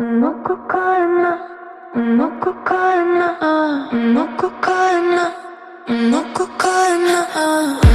No cocaína, no cocaína, no cocaína, no cocaína,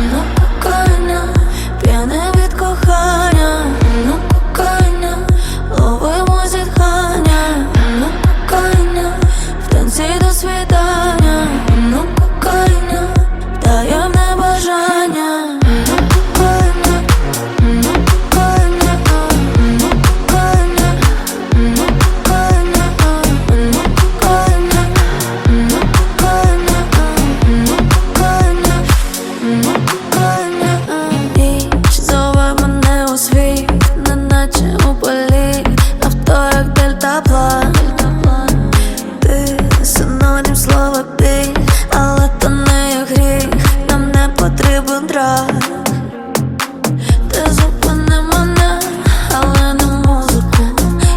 драг. Ти мене, але не музику.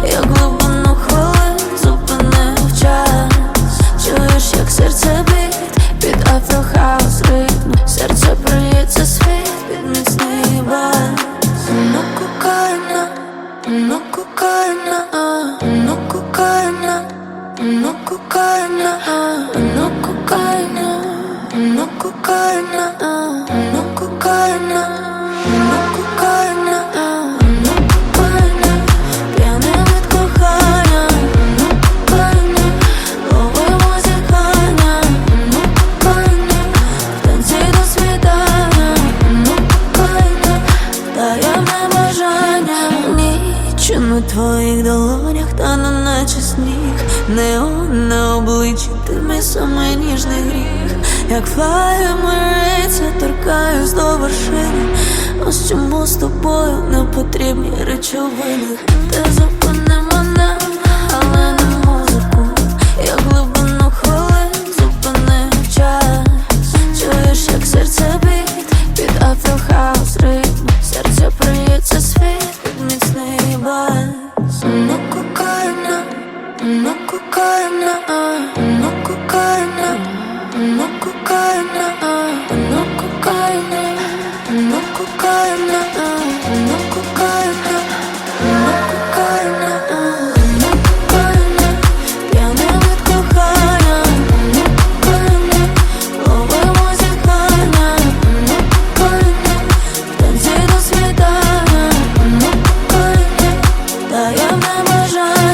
Я глибину хвилин зупинив час. Чуєш, як серце бить під афрохаус ритм Серце приється світ під міцний бас Ну кокаїна, ну кокаїна, ну кокаїна, ну кокаїна, ну кокаїна, кокаїна, ну твоїх долонях, та не наче сніг, неон на обличчі, ти мій самий ніжний гріх, як флає мириться, торкаюсь до вершини, ось чому з тобою не потрібні речовини, ти зупини мене, але не музику, я глибину хвилин зупинив час, чуєш, як серце бить під афрохаус ритм. Серце приється світ міцний бас Ano ko kaya na, ano ko I'm a Zamarzam